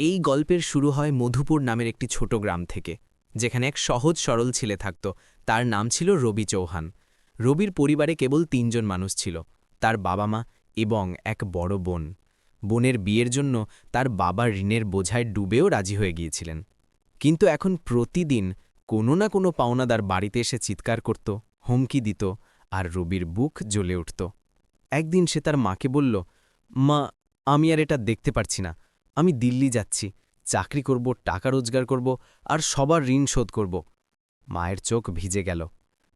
এই গল্পের শুরু হয় মধুপুর নামের একটি ছোট গ্রাম থেকে, যেখানে এক সহজ সরল ছেলে থাকত। তার নাম ছিল রবি চৌহান। রবির পরিবারে কেবল তিনজন মানুষ ছিল, তার বাবা মা এবং এক বড় বোন। বোনের বিয়ের জন্য তার বাবা ঋণের বোঝায় ডুবেও রাজি হয়ে গিয়েছিলেন। কিন্তু এখন প্রতিদিন কোনো না কোনো পাওনাদার বাড়িতে এসে চিৎকার করত, হুমকি দিত আর রবির বুক জ্বলে উঠত। একদিন সে তার মাকে বলল, মা, আমি আর এটা দেখতে পারছি না। আমি দিল্লি যাচ্ছি, চাকরি করব, টাকা রোজগার করব আর সবার ঋণ শোধ করব। মায়ের চোখ ভিজে গেল।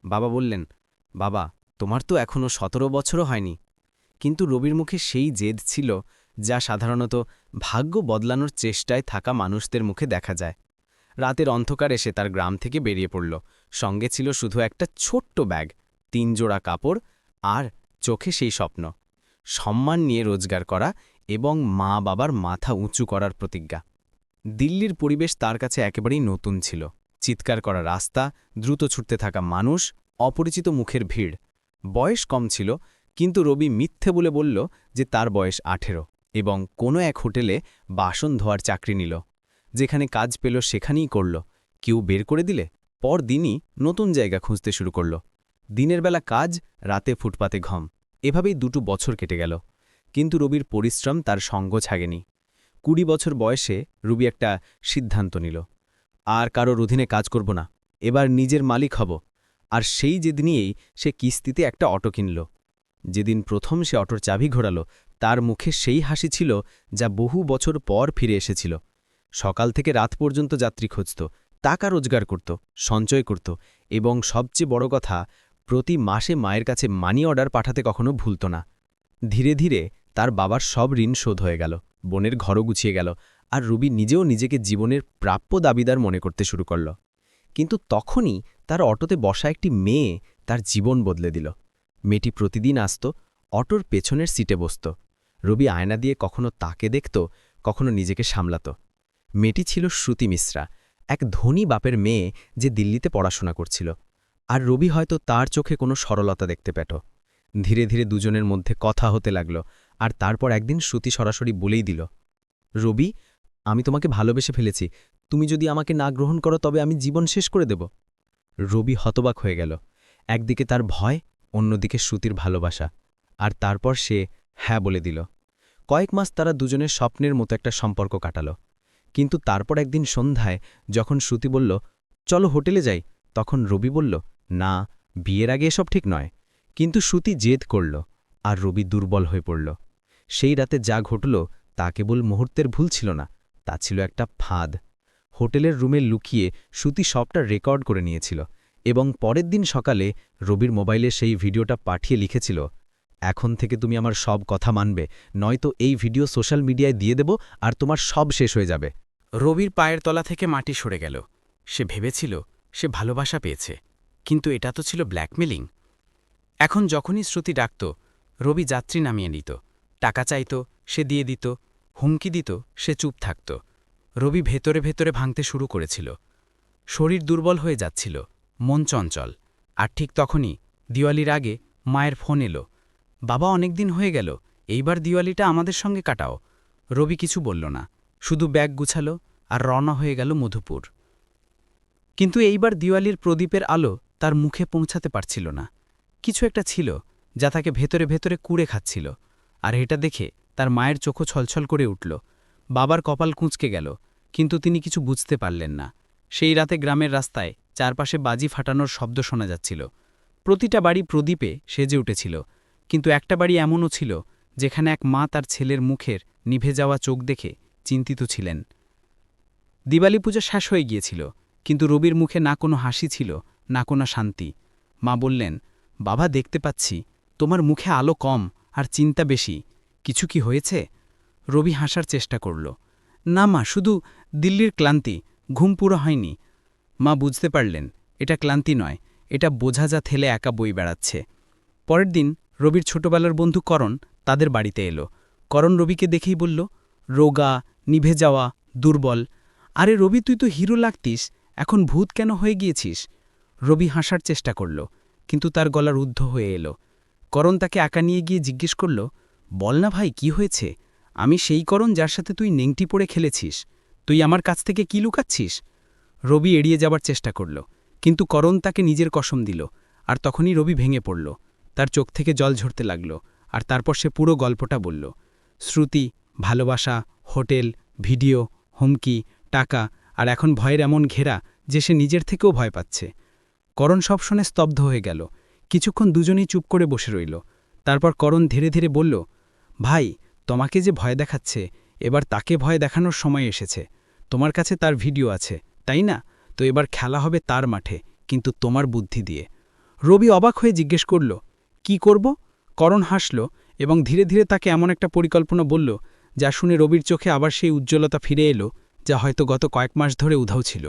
বাবা বললেন, বাবা, তোমার তো এখনও সতেরো বছরও হয়নি। কিন্তু রবির মুখে সেই জেদ ছিল যা সাধারণত ভাগ্য বদলানোর চেষ্টায় থাকা মানুষদের মুখে দেখা যায়। রাতের অন্ধকার এসে তার গ্রাম থেকে বেরিয়ে পড়ল। সঙ্গে ছিল শুধু একটা ছোট্ট ব্যাগ তিন জোড়া কাপড় আর চোখে সেই স্বপ্ন। সম্মান নিয়ে রোজগার করা এবং মা বাবার মাথা উঁচু করার প্রতিজ্ঞা। দিল্লির পরিবেশ তার কাছে একেবারেই নতুন ছিল। চিৎকার করা রাস্তা, দ্রুত ছুটতে থাকা মানুষ, অপরিচিত মুখের ভিড়। বয়স কম ছিল, কিন্তু রবি মিথ্যে বলে বলল যে তার বয়স আঠেরো এবং কোনো এক হোটেলে বাসন ধোয়ার চাকরি নিল। যেখানে কাজ পেল সেখানেই করল। কেউ বের করে দিলে? পর দিনই নতুন জায়গা খুঁজতে শুরু করল। দিনের বেলা কাজ, রাতে ফুটপাতে ঘম। এভাবেই দুটো বছর কেটে গেল। কিন্তু রবির পরিশ্রম তার সঙ্গ ছাগেনি। কুড়ি বছর বয়সে রবি একটা সিদ্ধান্ত নিল, আর কারোর অধীনে কাজ করব না, এবার নিজের মালিক হব। আর সেই যেদিনেই সে কিস্তিতে একটা অটো কিনল। যেদিন প্রথম সে অটোর চাবি ঘোরাল, তার মুখে সেই হাসি ছিল যা বহু বছর পর ফিরে এসেছিল। সকাল থেকে রাত পর্যন্ত যাত্রী খুঁজত, টাকা রোজগার করত, সঞ্চয় করত এবং সবচেয়ে বড় কথা, প্রতি মাসে মায়ের কাছে মানি অর্ডার পাঠাতে কখনো ভুলত না। ধীরে ধীরে তার বাবার সব ঋণ শোধ হয়ে গেল, বোনের ঘরও গুছিয়ে গেল, আর রুবি নিজেও নিজেকে জীবনের প্রাপ্য দাবিদার মনে করতে শুরু করল। কিন্তু তখনই তার অটোতে বসা একটি মেয়ে তার জীবন বদলে দিল। মেয়েটি প্রতিদিন আসত, অটোর পেছনের সিটে বসত। রবি আয়না দিয়ে কখনো তাকে দেখত, কখনো নিজেকে সামলাত। মেয়েটি ছিল শ্রুতি মিশ্রা, এক ধনী বাপের মেয়ে যে দিল্লিতে পড়াশোনা করছিল। আর রবি হয়তো তার চোখে কোনো সরলতা দেখতে পেত। ধীরে ধীরে দুজনের মধ্যে কথা হতে লাগল আর তারপর একদিন শ্রুতি সরাসরি বলেই দিল, রবি, আমি তোমাকে ভালোবেসে ফেলেছি। তুমি যদি আমাকে না গ্রহণ করো, তবে আমি জীবন শেষ করে দেব। রবি হতবাক হয়ে গেল। একদিকে তার ভয়, অন্যদিকে শ্রুতির ভালোবাসা। আর তারপর সে হ্যাঁ বলে দিল। কয়েক মাস তারা দুজনের স্বপ্নের মতো একটা সম্পর্ক কাটাল। কিন্তু তারপর একদিন সন্ধ্যায় যখন শ্রুতি বলল, চলো হোটেলে যাই, তখন রবি বলল, না, বিয়ের আগে এসব ঠিক নয়। কিন্তু শ্রুতি জেদ করল, আর রবি দুর্বল হয়ে পড়ল। সেই রাতে যা ঘটল তা কেবল মুহূর্তের ভুল ছিল না, তা ছিল একটা ফাঁদ। হোটেলের রুমে লুকিয়ে শ্রুতি সবটা রেকর্ড করে নিয়েছিল এবং পরের দিন সকালে রবির মোবাইলে সেই ভিডিওটা পাঠিয়ে লিখেছিল, এখন থেকে তুমি আমার সব কথা মানবে, নয়তো এই ভিডিও সোশ্যাল মিডিয়ায় দিয়ে দেব আর তোমার সব শেষ হয়ে যাবে। রবির পায়ের তলা থেকে মাটি সরে গেল। সে ভেবেছিল সে ভালোবাসা পেয়েছে, কিন্তু এটা তো ছিল ব্ল্যাকমেলিং। এখন যখনই শ্রুতি ডাকত, রবি যাত্রী নামিয়ে নিত। টাকা চাইত, সে দিয়ে দিত, হুমকি দিত, সে চুপ থাকত। রবি ভেতরে ভেতরে ভাঙতে শুরু করেছিল। শরীর দুর্বল হয়ে যাচ্ছিল, মন চঞ্চল। আর ঠিক তখনই দিওয়ালির আগে মায়ের ফোন এলো। বাবা অনেক দিন হয়ে গেল, এইবার দিওয়ালিটা আমাদের সঙ্গে কাটাও। রবি কিছু বলল না, শুধু ব্যাগ গুছালো আর রওনা হয়ে গেল মধুপুর। কিন্তু এইবার দিওয়ালির প্রদীপের আলো তার মুখে পৌঁছাতে পারছিল না। কিছু একটা ছিল যা তাকে ভেতরে ভেতরে কুড়ে খাচ্ছিল। আর এটা দেখে তার মায়ের চোখও ছলছল করে উঠল। বাবার কপাল কুঁচকে গেল, কিন্তু তিনি কিছু বুঝতে পারলেন না। সেই রাতে গ্রামের রাস্তায় চারপাশে বাজি ফাটানোর শব্দ শোনা যাচ্ছিল। প্রতিটা বাড়ি প্রদীপে সেজে উঠেছিল, কিন্তু একটা বাড়ি এমনও ছিল যেখানে এক মা তার ছেলের মুখের নিভে যাওয়া চোখ দেখে চিন্তিত ছিলেন। দিওয়ালি পূজা শেষ হয়ে গিয়েছিল, কিন্তু রবির মুখে না কোনো হাসি ছিল, না কোনো শান্তি। মা বললেন, বাবা, দেখতে পাচ্ছি। তোমার মুখে আলো কম আর চিন্তা বেশি। কিছু কি হয়েছে? রবি হাসার চেষ্টা করল। না মা, শুধু দিল্লির ক্লান্তি, ঘুম পুরো হয়নি। মা বুঝতে পারলেন, এটা ক্লান্তি নয়, এটা বোঝা যা থেলে একা বই বেড়াচ্ছে। পরের দিন রবির ছোটবেলার বন্ধু করণ তাদের বাড়িতে এলো। করণ রবিকে দেখেই বলল, রোগা, নিভে যাওয়া, দুর্বল। আরে রবি, তুই তো হিরো লাগতিস, এখন ভূত কেন হয়ে গিয়েছিস? রবি হাসার চেষ্টা করল, কিন্তু তার গলা রুদ্ধ হয়ে এলো। করণ তাকে একা নিয়ে গিয়ে জিজ্ঞেস করল, বল না ভাই, কি হয়েছে? আমি সেই করণ যার সাথে তুই নেংটি পড়ে খেলেছিস। তুই আমার কাছ থেকে কি লুকাচ্ছিস? রবি এড়িয়ে যাবার চেষ্টা করল, কিন্তু করণ তাকে নিজের কসম দিল, আর তখনই রবি ভেঙে পড়ল। তার চোখ থেকে জল ঝরতে লাগল, আর তারপর সে পুরো গল্পটা বলল, শ্রুতি, ভালোবাসা, হোটেল, ভিডিও, হুমকি, টাকা, আর এখন ভয়ের এমন ঘেরা যে সে নিজের থেকেও ভয় পাচ্ছে। করণ সব শুনে স্তব্ধ হয়ে গেল কিছুক্ষণ দুজনেই চুপ করে বসে রইল। তারপর করণ ধীরে ধীরে বলল, ভাই, তোমাকে যে ভয় দেখাচ্ছে, এবার তাকে ভয় দেখানোর সময় এসেছে। তোমার কাছে তার ভিডিও আছে, তাই না? তো এবার খেলা হবে তার মাঠে, কিন্তু তোমার বুদ্ধি দিয়ে। রবি অবাক হয়ে জিজ্ঞেস করল, কি করব? করণ হাসল এবং ধীরে ধীরে তাকে এমন একটা পরিকল্পনা বলল, যা শুনে রবির চোখে আবার সেই উজ্জ্বলতা ফিরে এলো, যা হয়তো গত কয়েক মাস ধরে উধাও ছিল।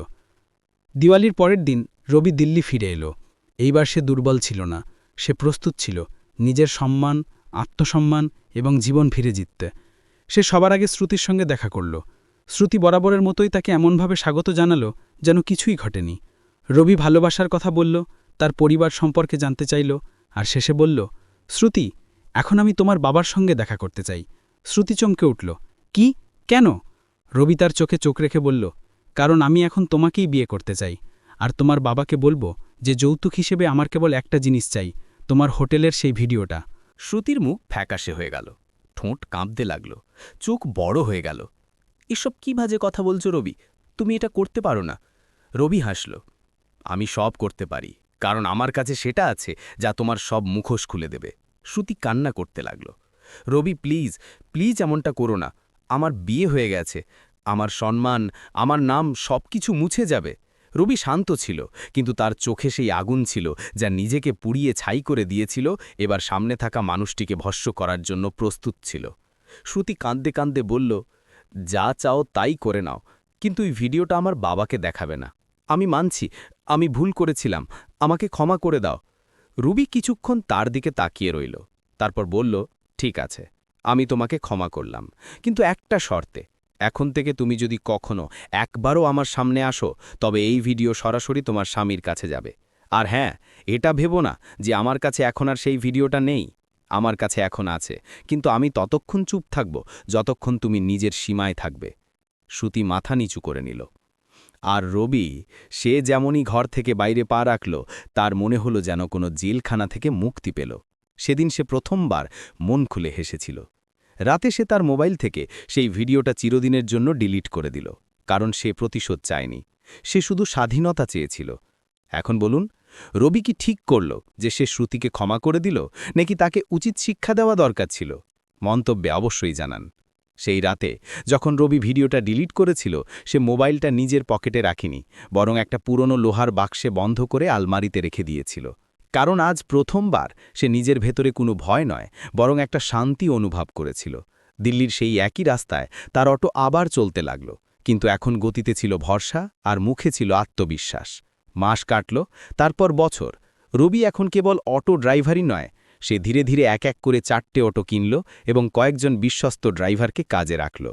দিওয়ালির পরের দিন রবি দিল্লি ফিরে এলো। এইবার সে দুর্বল ছিল না, সে প্রস্তুত ছিল, নিজের সম্মান, আত্মসম্মান এবং জীবন ফিরে জিততে। সে সবার আগে শ্রুতির সঙ্গে দেখা করল। শ্রুতি বরাবরের মতোই তাকে এমনভাবে স্বাগত জানালো যেন কিছুই ঘটেনি। রবি ভালোবাসার কথা বলল, তার পরিবার সম্পর্কে জানতে চাইল, আর শেষে বলল, শ্রুতি, এখন আমি তোমার বাবার সঙ্গে দেখা করতে চাই। শ্রুতি চমকে উঠল, কি? কেন? রবি তার চোখে চোখ রেখে বলল, কারণ আমি এখন তোমাকেই বিয়ে করতে চাই, আর তোমার বাবাকে বলব যে যৌতুক হিসেবে আমার কেবল একটা জিনিস চাই, তোমার হোটেলের সেই ভিডিওটা। শ্রুতির মুখ ফ্যাকাশে হয়ে গেল। ঠোঁট কাঁপতে লাগল। চোখ বড় হয়ে গেল। এসব কি ভাজে কথা বলছো রবি? তুমি এটা করতে পারো না। রবি হাসল। আমি সব করতে পারি, কারণ আমার কাছে সেটা আছে যা তোমার সব মুখোশ খুলে দেবে। শ্রুতি কান্না করতে লাগল। রবি, প্লিজ প্লিজ এমনটা করো না। আমার বিয়ে হয়ে গেছে। আমার সম্মান, আমার নাম সব কিছু মুছে যাবে। রবি শান্ত ছিল, কিন্তু তার চোখে সেই আগুন ছিল যা নিজেকে পুড়িয়ে ছাই করে দিয়েছিল, এবার সামনে থাকা মানুষটিকে ভস্য করার জন্য প্রস্তুত ছিল। শ্রুতি কাঁদতে কাঁদতে বলল, যা চাও তাই করে নাও, কিন্তু এই ভিডিওটা আমার বাবাকে দেখাবে না। আমি মানছি, আমি ভুল করেছিলাম, আমাকে ক্ষমা করে দাও। রুবি কিছুক্ষণ তার দিকে তাকিয়ে রইল, তারপর বলল, ঠিক আছে, আমি তোমাকে ক্ষমা করলাম, কিন্তু একটা শর্তে এখন থেকে তুমি যদি কখনো একবারও আমার সামনে আসো, তবে এই ভিডিও সরাসরি তোমার স্বামীর কাছে যাবে। আর হ্যাঁ এটা ভেবো না যে আমার কাছে এখন আর সেই ভিডিওটা নেই। আমার কাছে এখন আছে, কিন্তু আমি ততক্ষণ চুপ থাকব যতক্ষণ তুমি নিজের সীমায় থাকবে। শ্রুতি মাথা নিচু করে নিল। আর রবি, সে যেমনই ঘর থেকে বাইরে পা রাখল, তার মনে হলো যেন কোনো জেলখানা থেকে মুক্তি পেল। সেদিন সে প্রথমবার মন খুলে হেসেছিল। রাতে সে তার মোবাইল থেকে সেই ভিডিওটা চিরদিনের জন্য ডিলিট করে দিল, কারণ সে প্রতিশোধ চায়নি। সে শুধু স্বাধীনতা চেয়েছিল। এখন বলুন, রবি কি ঠিক করল যে সে শ্রুতিকে ক্ষমা করে দিল, নাকি তাকে উচিত শিক্ষা দেওয়া দরকার ছিল? মন্তব্যে অবশ্যই জানান। সেই রাতে যখন রবি ভিডিওটা ডিলিট করেছিল, সে মোবাইলটা নিজের পকেটে রাখেনি, বরং একটা পুরনো লোহার বাক্সে বন্ধ করে আলমারিতে রেখে দিয়েছিল। কারণ আজ প্রথমবার সে নিজের ভেতরে কোনো ভয় নয়, বরং একটা শান্তি অনুভব করেছিল। দিল্লির সেই একই রাস্তায় তার অটো আবার চলতে লাগল, কিন্তু এখন গতিতে ছিল ভরসা আর মুখে ছিল আত্মবিশ্বাস। মাস কাটল, তারপর বছর। রবি এখন কেবল অটো ড্রাইভারই নয়, সে ধীরে ধীরে এক এক করে চারটে অটো কিনল এবং কয়েকজন বিশ্বস্ত ড্রাইভারকে কাজে রাখল।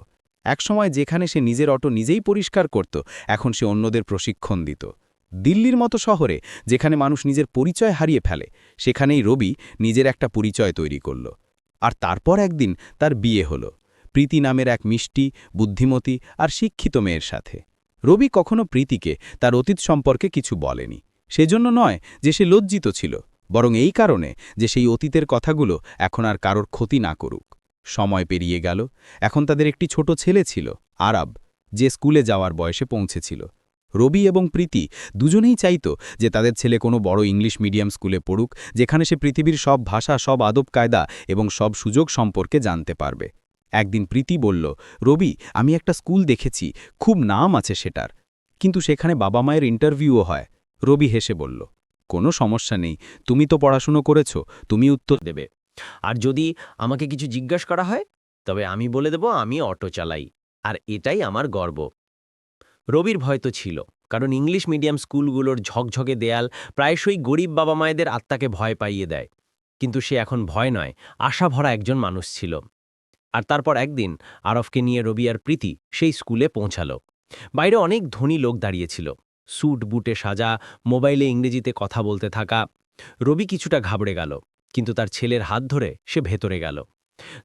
একসময় যেখানে সে নিজের অটো নিজেই পরিষ্কার করত, এখন সে অন্যদের প্রশিক্ষণ দিত। দিল্লির মতো শহরে যেখানে মানুষ নিজের পরিচয় হারিয়ে ফেলে, সেখানেই রবি নিজের একটা পরিচয় তৈরি করল। আর তারপর একদিন তার বিয়ে হল, প্রীতি নামের এক মিষ্টি, বুদ্ধিমতী আর শিক্ষিত মেয়ের সাথে। রবি কখনো প্রীতিকে তার অতীত সম্পর্কে কিছু বলেনি। সেজন্য নয় যে সে লজ্জিত ছিল, বরং এই কারণে যে সেই অতীতের কথাগুলো এখন আর কারোর ক্ষতি না করুক। সময় পেরিয়ে গেল, এখন তাদের একটি ছোট ছেলে ছিল, আরব, যে স্কুলে যাওয়ার বয়সে পৌঁছেছিল। রবি এবং প্রীতি দুজনেই চাইত যে তাদের ছেলে কোনো বড় ইংলিশ মিডিয়াম স্কুলে পড়ুক, যেখানে সে পৃথিবীর সব ভাষা, সব আদব কায়দা এবং সব সুযোগ সম্পর্কে জানতে পারবে। একদিন প্রীতি বলল, রবি, আমি একটা স্কুল দেখেছি, খুব নাম আছে সেটার। কিন্তু সেখানে বাবা মায়ের ইন্টারভিউও হয়। রবি হেসে বলল, কোনো সমস্যা নেই, তুমি তো পড়াশুনো করেছ, তুমি উত্তর দেবে। আর যদি আমাকে কিছু জিজ্ঞাস করা হয়, তবে আমি বলে দেব, আমি অটো চালাই। আর এটাই আমার গর্ব। রবির ভয় তো ছিল, কারণ ইংলিশ মিডিয়াম স্কুলগুলোর ঝকঝকে দেয়াল প্রায়শই গরিব বাবা মায়েদের আত্মাকে ভয় পাইয়ে দেয়। কিন্তু সে এখন ভয় নয়, আশা ভরা একজন মানুষ ছিল। আর তারপর একদিন আরফকে নিয়ে রবি আর প্রীতি সেই স্কুলে পৌঁছাল। বাইরে অনেক ধনী লোক দাঁড়িয়েছিল। স্যুট, বুটে সাজা, মোবাইলে ইংরেজিতে কথা বলতে থাকা। রবি কিছুটা ঘাবড়ে গেল, কিন্তু তার ছেলের হাত ধরে সে ভেতরে গেল।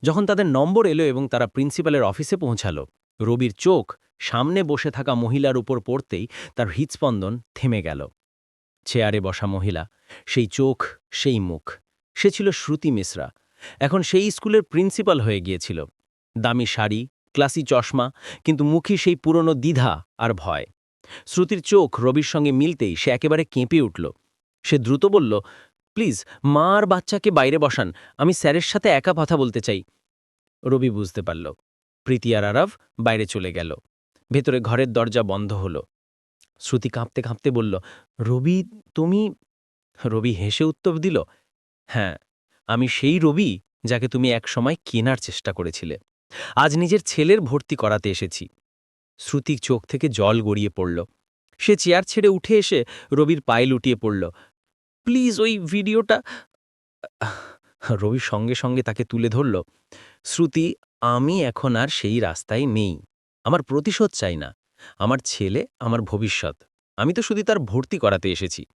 যখন তাদের নম্বর এলো এবং তারা প্রিন্সিপালের অফিসে পৌঁছালো, রবির চোখ সামনে বসে থাকা মহিলার উপর পড়তেই তার হৃৎস্পন্দন থেমে গেল। চেয়ারে বসা মহিলা, সেই চোখ, সেই মুখ, সে ছিল শ্রুতি মিশ্রা। এখন সেই স্কুলের প্রিন্সিপাল হয়ে গিয়েছিল। দামি শাড়ি, ক্লাসি চশমা, কিন্তু মুখী সেই পুরনো দ্বিধা আর ভয়। শ্রুতির চোখ রবির সঙ্গে মিলতেই সে একেবারে কেঁপে উঠল। সে দ্রুত বলল, প্লিজ, মা আর বাচ্চাকে বাইরে বসান, আমি স্যারের সাথে একা কথা বলতে চাই। রবি বুঝতে পারল। প্রীতি আর আরব বাইরে চলে গেল। ভেতরে ঘরের দরজা বন্ধ হল। শ্রুতি কাঁপতে কাঁপতে বলল, রবি, তুমি রবি হেসে উত্তর দিল হ্যাঁ আমি সেই রবি যাকে তুমি একসময় কেনার চেষ্টা করেছিলে। আজ নিজের ছেলের ভর্তি করাতে এসেছি। শ্রুতি চোখ থেকে জল গড়িয়ে পড়ল। সে চেয়ার ছেড়ে উঠে এসে রবির পায়ে লুটিয়ে পড়ল, প্লিজ ওই ভিডিওটা রবি সঙ্গে সঙ্গে তাকে তুলে ধরল, শ্রুতি, আমি এখন আর সেই রাস্তায় নেই। আমার প্রতিশোধ চাই না। আমার ছেলে, আমার ভবিষ্যৎ। আমি তো শুধু তার ভর্তি করাতে এসেছি।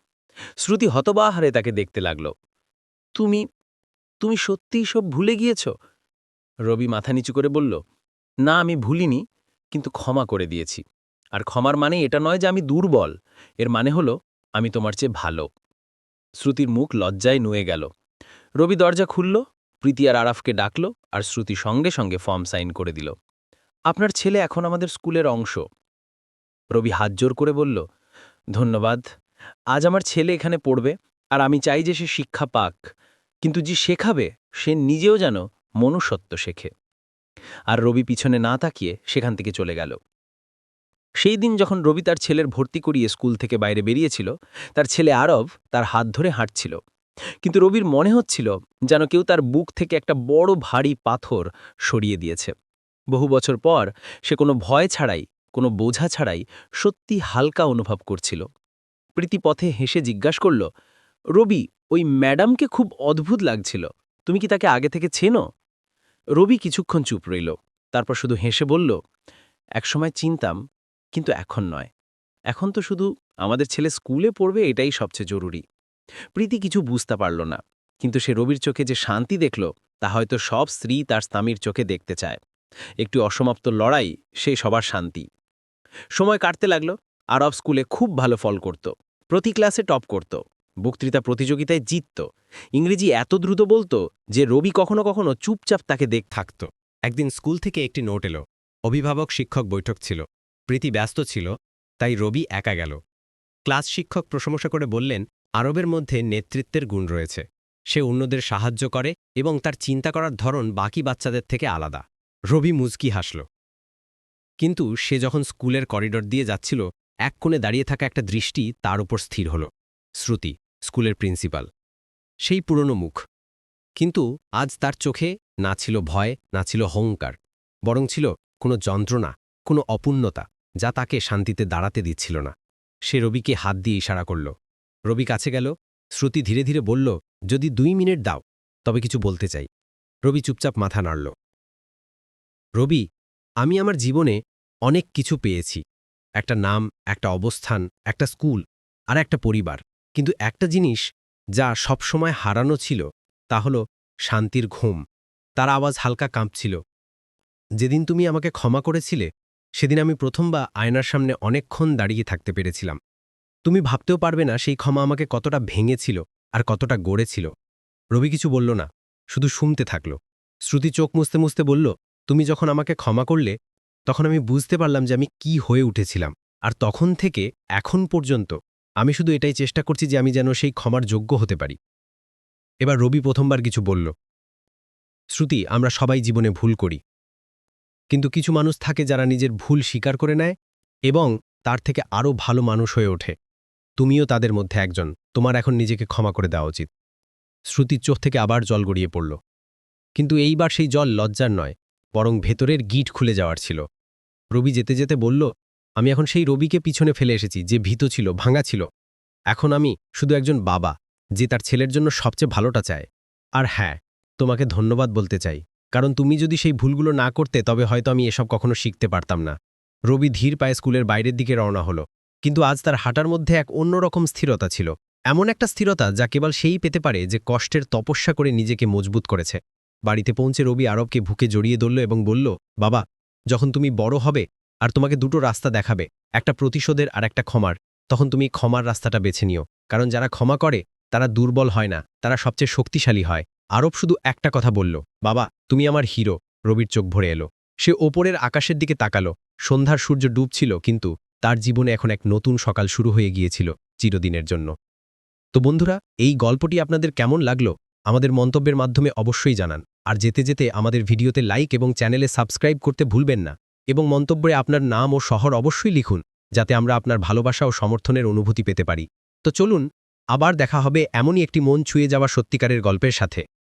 শ্রুতি হতবাহারে তাকে দেখতে লাগল। তুমি তুমি সত্যিই সব ভুলে গিয়েছ? রবি মাথা নিচু করে বলল, না, আমি ভুলিনি, কিন্তু ক্ষমা করে দিয়েছি। আর ক্ষমার মানে এটা নয় যে আমি দুর্বল। এর মানে হলো, আমি তোমার চেয়ে ভালো। শ্রুতির মুখ লজ্জায় নুয়ে গেল। রবি দরজা খুলল, প্রীতি আর আরাফকে ডাকল, আর শ্রুতি সঙ্গে সঙ্গে ফর্ম সাইন করে দিল। আপনার ছেলে এখন আমাদের স্কুলের অংশ। রবি হাত জোর করে বলল, ধন্যবাদ। আজ আমার ছেলে এখানে পড়বে, আর আমি চাই যে সে শিক্ষা পাক। কিন্তু যে শেখাবে, সে নিজেও যেন মনুষ্যত্ব শেখে। আর রবি পিছনে না তাকিয়ে সেখান থেকে চলে গেল। সেই দিন যখন রবি তার ছেলের ভর্তি করিয়ে স্কুল থেকে বাইরে বেরিয়েছিল, তার ছেলে আরব তার হাত ধরে হাঁটছিল। কিন্তু রবির মনে হচ্ছিল যেন কেউ তার বুক থেকে একটা বড় ভারী পাথর সরিয়ে দিয়েছে। বহু বছর পর সে কোনো ভয় ছাড়াই, কোনো বোঝা ছাড়াই সত্যি হালকা অনুভব করছিল। প্রীতি পথে হেসে জিজ্ঞাসা করল, রবি, ওই ম্যাডামকে খুব অদ্ভুত লাগছিল। তুমি কি তাকে আগে থেকে চেনো? রবি কিছুক্ষণ চুপ রইল, তারপর শুধু হেসে বলল, একসময় চিনতাম, কিন্তু এখন নয়। এখন তো শুধু আমাদের ছেলে স্কুলে পড়বে, এটাই সবচেয়ে জরুরি প্রীতি কিছু বুঝতে পারল না, কিন্তু সে রবির চোখে যে শান্তি দেখল, তা হয়তো সব স্ত্রী তার স্বামীর চোখে দেখতে চায়। একটি অসমাপ্ত লড়াই সেই সবার শান্তি। সময় কাটতে লাগল, আরব স্কুলে খুব ভালো ফল করত, প্রতি ক্লাসে টপ করত, বক্তৃতা প্রতিযোগিতায় জিতত, ইংরেজি এত দ্রুত বলতো যে রবি কখনো কখনো চুপচাপ তাকে দেখ থাকত। একদিন স্কুল থেকে একটি নোট এলো, অভিভাবক শিক্ষক বৈঠক ছিল, প্রীতি ব্যস্ত ছিল, তাই রবি একা গেল। ক্লাস শিক্ষক প্রশংসা করে বললেন, আরবের মধ্যে নেতৃত্বের গুণ রয়েছে, সে অন্যদের সাহায্য করে এবং তার চিন্তা করার ধরন বাকি বাচ্চাদের থেকে আলাদা। রবি মুজকি হাসল। কিন্তু সে যখন স্কুলের করিডর দিয়ে যাচ্ছিল, এক কোণে দাঁড়িয়ে থাকা একটা দৃষ্টি তার উপর স্থির হল। শ্রুতি, স্কুলের প্রিন্সিপাল। সেই পুরনো মুখ। কিন্তু আজ তার চোখে না ছিল ভয়, না ছিল হংকার বরং ছিল কোনো যন্ত্রণা, কোনো অপূর্ণতা, যা তাকে শান্তিতে দাঁড়াতে দিচ্ছিল না। সে রবিকে হাত দিয়ে ইশারা করল। রবি কাছে গেল। শ্রুতি ধীরে ধীরে বলল, যদি দুই মিনিট দাও, তবে কিছু বলতে চাই। রবি চুপচাপ মাথা নাড়ল। রবি, আমি আমার জীবনে অনেক কিছু পেয়েছি। একটা নাম, একটা অবস্থান, একটা স্কুল আর একটা পরিবার। কিন্তু একটা জিনিস যা সবসময় হারানো ছিল তা হল শান্তির ঘুম। তার আওয়াজ হালকা কাঁপছিল। যেদিন তুমি আমাকে ক্ষমা করেছিলে, সেদিন আমি প্রথমবার আয়নার সামনে অনেকক্ষণ দাঁড়িয়ে থাকতে পেরেছিলাম। তুমি ভাবতেও পারবে না সেই ক্ষমা আমাকে কতটা ভেঙেছিল আর কতটা গড়েছিল। রবি কিছু বলল না, শুধু শুনতে থাকল। শ্রুতি চোখ মুছতে মুছতে বলল তুমি যখন আমাকে ক্ষমা করলে, তখন আমি বুঝতে পারলাম যে আমি কি হয়ে উঠেছিলাম। আর তখন থেকে এখন পর্যন্ত আমি শুধু এটাই চেষ্টা করছি যে আমি যেন সেই ক্ষমার যোগ্য হতে পারি। এবার রবি প্রথমবার কিছু বলল, শ্রুতি, আমরা সবাই জীবনে ভুল করি। কিন্তু কিছু মানুষ থাকে যারা নিজের ভুল স্বীকার করে নেয় এবং তার থেকে আরও ভালো মানুষ হয়ে ওঠে। তুমিও তাদের মধ্যে একজন। তোমার এখন নিজেকে ক্ষমা করে দেওয়া উচিত। শ্রুতির চোখ থেকে আবার জল গড়িয়ে পড়ল। কিন্তু এইবার সেই জল লজ্জার নয়। বরং ভেতরের গিট খুলে যাওয়ার ছিল। রবি যেতে যেতে বলল, আমি এখন সেই রবিকে পিছনে ফেলে এসেছি, যে ভীত ছিল, ভাঙা ছিল। এখন আমি শুধু একজন বাবা, যে তার ছেলের জন্য সবচেয়ে ভালোটা চায়। আর হ্যাঁ তোমাকে ধন্যবাদ বলতে চাই, কারণ তুমি যদি সেই ভুলগুলো না করতে, তবে হয়তো আমি এসব কখনো শিখতে পারতাম না। রবি ধীর পায়ে স্কুলের বাইরের দিকে রওনা হলো, কিন্তু আজ তার হাঁটার মধ্যে এক অন্যরকম স্থিরতা ছিল। এমন একটা স্থিরতা যা কেবল সেই পেতে পারে যে কষ্টের তপস্যা করে নিজেকে মজবুত করেছে। বাড়িতে পৌঁছে রবি আরবকে ভুকে জড়িয়ে ধরল এবং বলল, বাবা, যখন তুমি বড় হবে আর তোমাকে দুটো রাস্তা দেখাবে, একটা প্রতিশোধের আর একটা ক্ষমার, তখন তুমি ক্ষমার রাস্তাটা বেছে নিও। কারণ যারা ক্ষমা করে, তারা দুর্বল হয় না, তারা সবচেয়ে শক্তিশালী হয়। আরব শুধু একটা কথা বলল, বাবা, তুমি আমার হিরো। রবির চোখ ভরে এলো। সে ওপরের আকাশের দিকে তাকালো। সন্ধ্যার সূর্য ডুবছিল, কিন্তু তার জীবনে এখন এক নতুন সকাল শুরু হয়ে গিয়েছিল চিরদিনের জন্য। তো বন্ধুরা, এই গল্পটি আপনাদের কেমন লাগল? আমাদের মন্তব্যের মাধ্যমে অবশ্যই জানান। আর যেতে যেতে আমাদের ভিডিওতে লাইক এবং চ্যানেলে সাবস্ক্রাইব করতে ভুলবেন না। এবং মন্তব্যে আপনার নাম ও শহর অবশ্যই লিখুন, যাতে আমরা আপনার ভালোবাসা ও সমর্থনের অনুভূতি পেতে পারি। তো চলুন, আবার দেখা হবে এমনই একটি মন ছুঁয়ে যাওয়া সত্যিকারের গল্পের সাথে।